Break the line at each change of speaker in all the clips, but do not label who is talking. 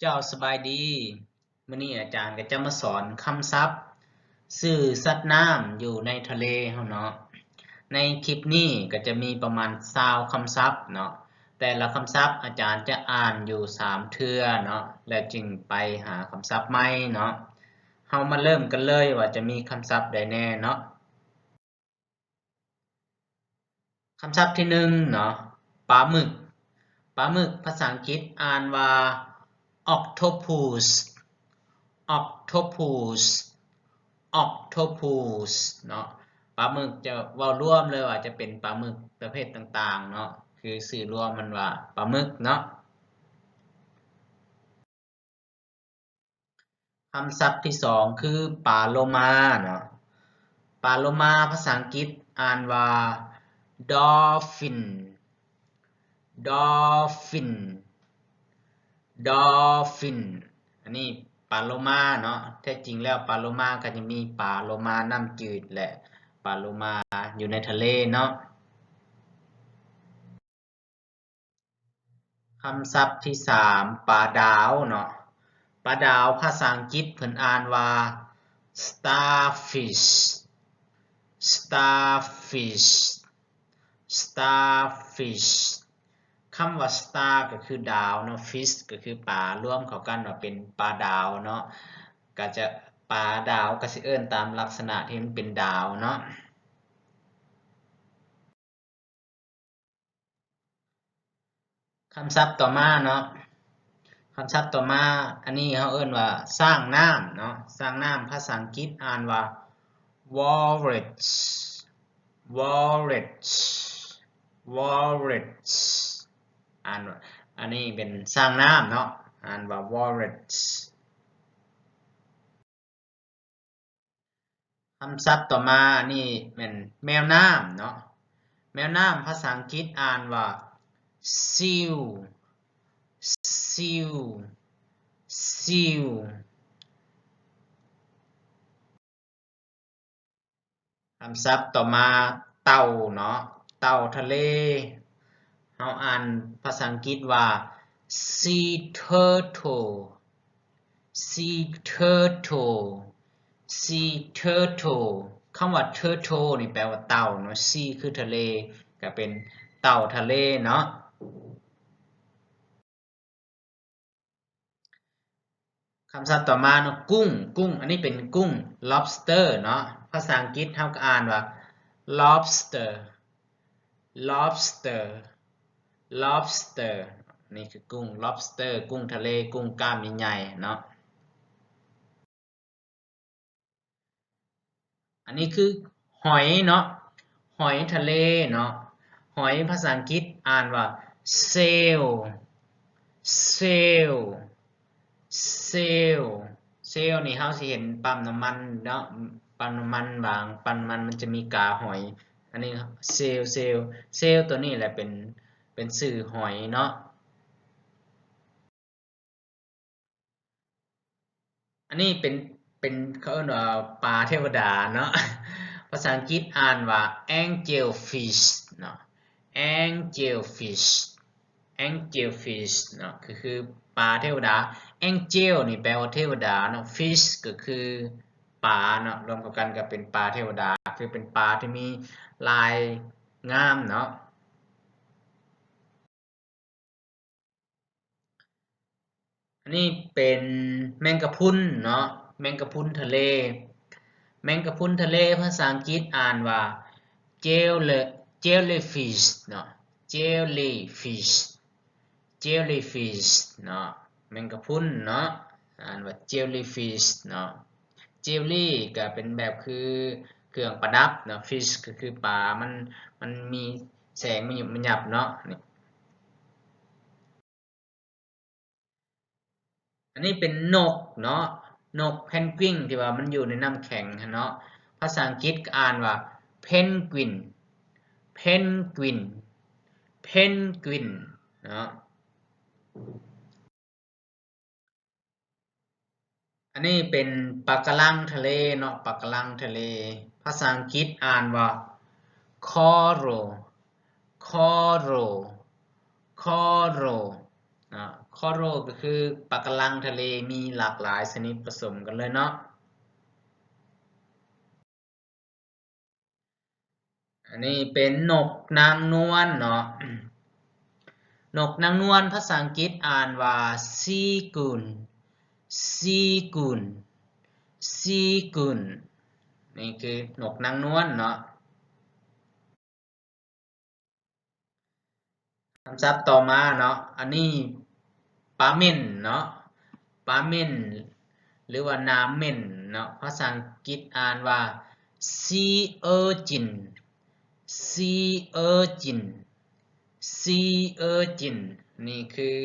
เจ้าสบายดีมื้อนี้อาจารย์ก็จะมาสอนคำศัพท์ชื่อสัตว์น้ำอยู่ในทะเลเฮาเนาะในคลิปนี้ก็จะมีประมาณ20คำศัพท์เนาะแต่ละคำศัพท์อาจารย์จะอ่านอยู่3เทื่อเนาะแล้วจึงไปหาคำศัพท์ใหม่เนาะเฮามาเริ่มกันเลยว่าจะมีคำศัพท์ใดแน่เนาะคำศัพท์ที่หนึ่งเนาะปลาหมึกปลาหมึกภาษาอังกฤษอ่านว่า octopus octopus octopus เนาะปลาหมึกจะเว้ารวมเลยว่าจะเป็นปลาหมึกประเภทต่างๆเนาะคือสื่อรวมมันว่าปลาหมึกเนาะคำศัพท์ที่สองคือปลาโลมาเนาะปลาโลมาภาษาอังกฤษอ่านว่า dolphin dolphin dolphin อันนี้ปลาโลมาเนาะแท้จริงแล้วปลาโลมาก็จะมีปลาโลมาน้ำจืดแหละปลาโลมาอยู่ในทะเลเนาะคำศัพท์ที่สามปลาดาวเนาะปลาดาวภาษาอังกฤษเพิ่นอ่านว่า starfish starfish starfish คำว่า star ก็คือดาวเนาะ fish ก็คือปลาร่วมเข้ากันว่าเป็นปลาดาวเนาะก็จะปลาดาวก็สิเอิ้นตามลักษณะที่มันเป็นดาวเนาะคำศัพท์ต่อมาเนาะคำศัพท์ต่อมาอันนี้เขาเอิ้นว่าสร้างน้ำเนาะสร้างน้ำภาษาอังกฤษอ่านว่า walrus walrus walrus อ่านอันนี้เป็นสร้างน้ำเนาะอ่านว่า walrus คำศัพท์ต่อมานนี้เป็นแมวน้ำเนาะแมวน้ำภาษาอังกฤษอ่านว่า seal seal seal คำศัพท์ต่อมาเต่าเนาะเต่าทะเล เราอ่านภาษาอังกฤษว่า sea turtle sea turtle sea turtle คำว่า turtle นี่แปลว่าเต่าเนาะ sea คือทะเล ก็เป็นเต่าทะเลเนาะ คำศัพท์ต่อมาเนาะกุ้ง กุ้ง อันนี้เป็นกุ้ง lobster เนาะ ภาษาอังกฤษเราก็อ่านว่า lobster lobster lobster นี่คือกุ้ง lobster กุ้งทะเล กุ้งกล้ามใหญ่ๆเนาะ อันนี้คือหอยเนาะ หอยทะเลเนาะ หอยภาษาอังกฤษอ่านว่า sail sail sail sail นี่เราสิเห็นปั๊มน้ำมันเนาะ ปั๊มน้ำมันบาง ปั๊มน้ำมันมันจะมีกาหอย อันนี้เซลเซลเซลตัวนี้แหละเป็น เป็นสื่อหอยเนาะอันนี้เป็นเป็นเขาเรียกว่าปลาเทวดาเนาะภาษาอังกฤษอ่านว่า angelfish เนาะ angelfish angelfish เนาะคือคือปลาเทวดา angel นี่แปลว่าเทวดาเนาะ fish ก็คือปลาเนาะรวมกันก็เป็นปลาเทวดา คือเป็นปลาที่มีลายงามเนาะ อันนี้เป็นแมงกะพุนเนาะแมงกะพุนทะเล แมงกะพุนทะเลภาษาอังกฤษอ่านว่า jelly jellyfish เนาะ jellyfish jellyfish เนาะแมงกะพุนเนาะอ่านว่า jellyfish เนาะ jelly ก็เป็นแบบคือเครื่องประดับเนาะ fish ก็คือปลา มัน มันมีแสงมันหยุบมันหยับเนาะนี่ อันนี้เป็นนกเนาะนกเพนกวินที่ว่ามันอยู่ในน้ำแข็งเนาะภาษาอังกฤษอ่านว่า penguin penguin penguin เนาะอันนี้เป็นปะการังทะเลเนาะปะการังทะเล ภาษาอังกฤษอ่านว่า coral coral coral นะ คอโรก็คือปะการังทะเลมีหลากหลายชนิดผสมกันเลยเนาะอันนี้เป็นนกนางนวลเนาะนกนางนวลภาษาอังกฤษอ่านว่าซีกุนซีกุนซีกุนนี่คือนกนางนวลเนาะคำศัพท์ต่อมาเนาะอันนี้ ปลาเมนเนาะปลาเมนหรือว่าน้ำเม่นเนาะภาษาอังกฤษอ่านว่า sea urchin sea urchin sea urchin นี่คือ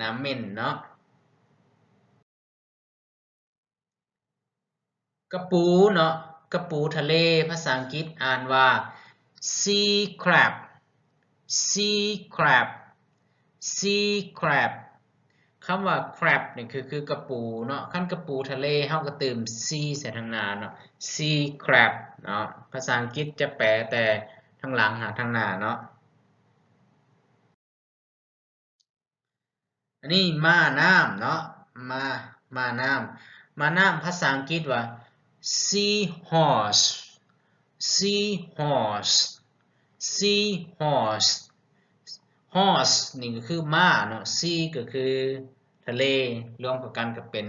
น้ำเม่นเนาะกระปูเนาะกระปูทะเลภาษาอังกฤษอ่านว่า sea crab sea crab sea crab คำว่า crab เนี่คือคือกระปูเนาะขั้นกระปูทะเลเฮาก็เติม sea ใส่ทางนาเนาะ sea crab เนาะภาษาอังกฤษจะแปลแต่ทางหลังหาทางหน้าเนาะอันนี้ม้าน้ำเนาะม้าม้าน้ำม้าน้ำภาษาอังกฤษว่า sea horse sea horse sea horse horse นี่ก็คือม้าเนาะ sea ก็คือ ทะเลรวมกันก็เป็น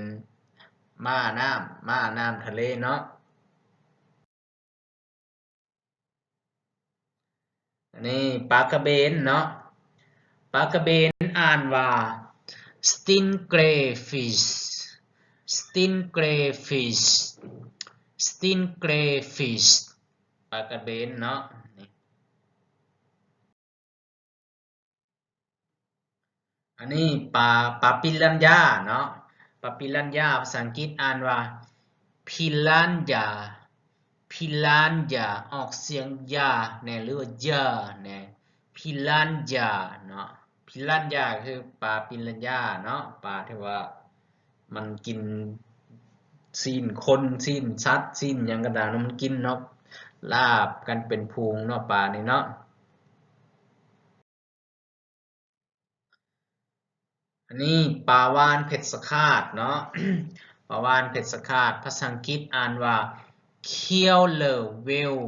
ม้าน้ำม้าน้ำทะเลเนาะนนี้ปลากระเบนเนาะปลากระเบนอ่านว่า stingray-fish stingray-fish stingray-fish ปลากระเบนเนาะ อันนี้ปลาปลาปิรันยาเนาะปลาปิรันยาภาษาอังกฤษอ่านว่าพิลันยาพิลันยาออกเสียงยาเนี่ยหรือว่ายาเนี่ยพิลันยาเนาะพิลันยาคือปลาปิรันยาเนาะปลาที่ว่ามันกินซีนคนซีนสัตว์ซีนยังกระดาษมันกินเนาะลาบกันเป็นพูงเนาะปลานี่เนาะ อันนี้ปาวานเผ็ดสคาดเนาะปาวานเผ็ดสคาดภาษาอังกฤษอ่านว่า killer whale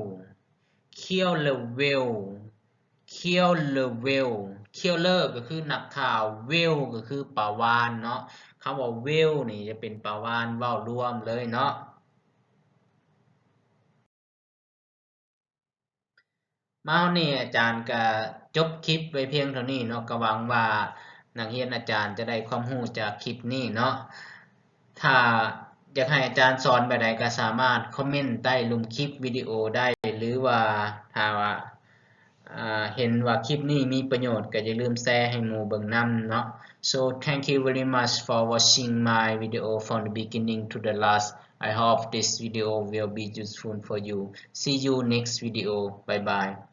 killer whale killer whale killer ก็คือนักข่าว whale ก็คือปาวานเนาะคำว่า whale นี่จะเป็นปาวานว้ารวมเลยเนาะมาเนี่อาจารย์ก็จบคลิปไว้เพียงเท่านี้เนาะก็หวังว่า นักเรียนอาจารย์จะได้ความรู้จากคลิปนี้เนาะถ้าอยากให้อาจารย์สอนแบบใดก็สามารถคอมเมนต์ใต้ลุมคลิปวิดีโอได้หรือว่าถ้าว่าเห็นว่าคลิปนี้มีประโยชน์ก็อย่าลืมแชร์ให้หมู่เบิ่งนํเนาะ so thank you very much for watching my video from the beginning to the last I hope this video will be useful for you see you next video bye bye